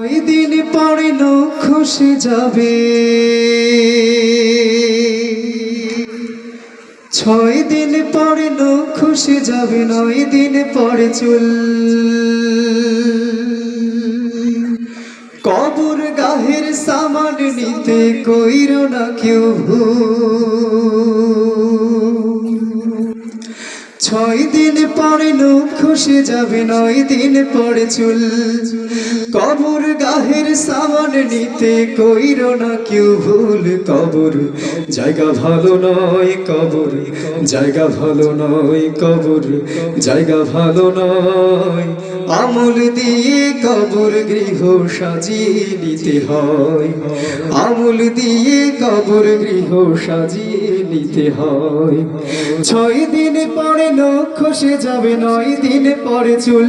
ওই দিন পরে খুশি যাবে। ছয় দিন পরে খুশি যাবে নয় দিন পরে চুল। কবর গাহের সামান নিতে কইর না কেউ। ছয় দিন পরে খুশি যাবে নয় দিন পরে চুল। কবর গাহের সামান নিতে কইর না কেউ ভুল কবর। জায়গা ভালো নয় কবর, জায়গা ভালো নয় কবর, জায়গা ভালো নয়। আমল দিয়ে কবর গৃহ সাজিয়ে নিতে হয়। আমল দিয়ে কবর গৃহ সাজিয়ে নিতে হয়। ছয় দিন পরে লোক খসে যাবে, নয় দিন পরে চুল।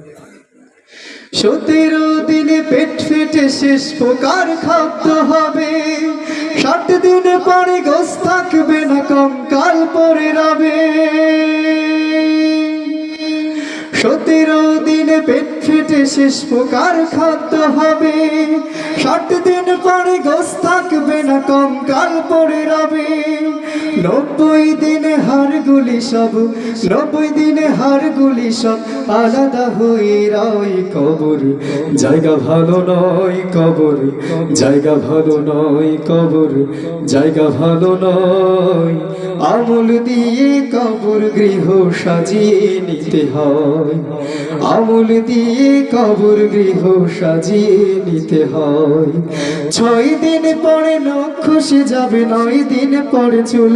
সতেরো দিনে পেট ফেটে শেষ প্রকার খাদ্য হবে। ষাট দিন পরে গোস থাকবে না, কঙ্কাল পরে রবে। সতেরো দিনে পেট ফেটে শেষ প্রকার খাদ্য হবে। ষাট দিন পরে নব্বই দিনে হাড়গুলি সব, নব্বই দিনে হাড়গুলি সব আলাদা হয়ে রয় কবর। জায়গা ভালো নয় কবর, জায়গা ভালো নয় কবর, জায়গা ভালো নয়। আমল দিয়ে কবর গৃহ সাজিয়ে নিতে হয়। আমল দিয়ে কবর গৃহ সাজিয়ে নিতে হয়। ছয় দিন পরে নখ খুশি যাবে, নয় দিন পরে চুল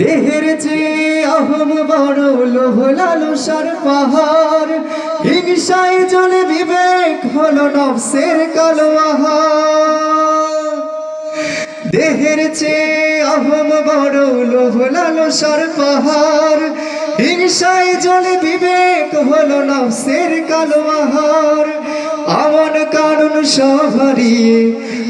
দেহের চেয়ে অহম বড় লোহ লালসার পাহাড়। হিংসায় জলে বিবেক হলো নফসের কালো আহার দেহের চেয়ে অহম বড় লোভ লালসার পাহাড়। হিংসায় জলে বিবেক হলো নফসের কালো আহার আমন কানুন সব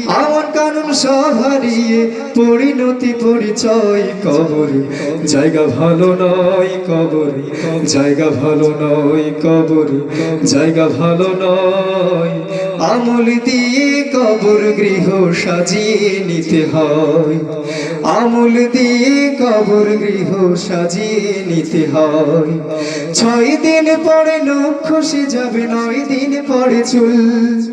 আমন কানুন সব হারিয়ে পরিণতি পরিচয় কবরে। জায়গা ভালো নয় কবরে, জায়গা ভালো নয় কবরে, জায়গা ভালো নয়। আমল দিয়ে কবর গৃহ সাজিয়ে নিতে হয়। আমল দিয়ে কবর গৃহ সাজিয়ে নিতে হয়। ছয় দিন পরে লোক খুশি যাবে, নয় দিন পরে চুল।